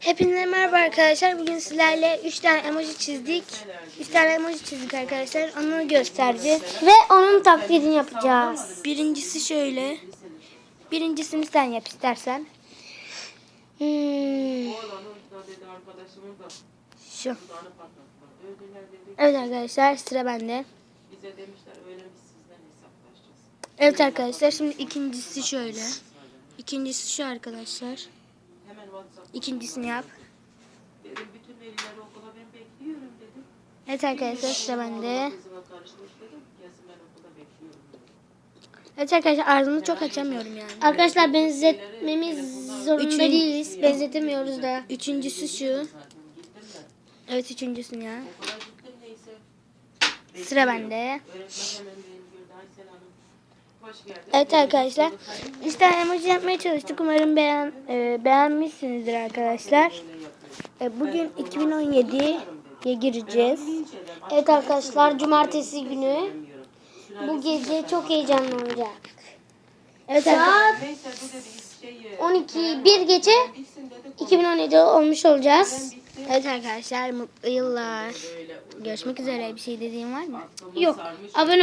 Hepinize merhaba arkadaşlar. Bugün sizlerle 3 tane emoji çizdik. 3 tane emoji çizdik arkadaşlar. Onu göstereceğiz. Ve onun taklidini yapacağız. Birincisi şöyle. Birincisini sen yap istersen. Hmm. Şu. Evet arkadaşlar sıra bende. Evet arkadaşlar şimdi ikincisi şöyle. İkincisi şu arkadaşlar. İkincisini yap. dedim bütün velileri okula ben bekliyorum dedim. Evet arkadaşlar sıra bende. Evet arkadaşlar ağzımı çok açamıyorum yani. Arkadaşlar benzetmemiz zorunda Üçün- değiliz. Benzetemiyoruz da. Üçüncüsü şu. Evet üçüncüsünü ya. Sıra bende. Evet arkadaşlar. Tane emoji yapmaya çalıştık. Umarım beğen, e, beğenmişsinizdir arkadaşlar. E, bugün 2017'ye gireceğiz. Evet arkadaşlar cumartesi günü bu gece çok heyecanlı olacak. Evet. Saat Neyse bu dedi şey 12 bir gece bitsin dedi. 2017 olmuş olacağız. Evet arkadaşlar mutlu yıllar. Görüşmek üzere. Bir şey dediğim var mı? Yok. Abone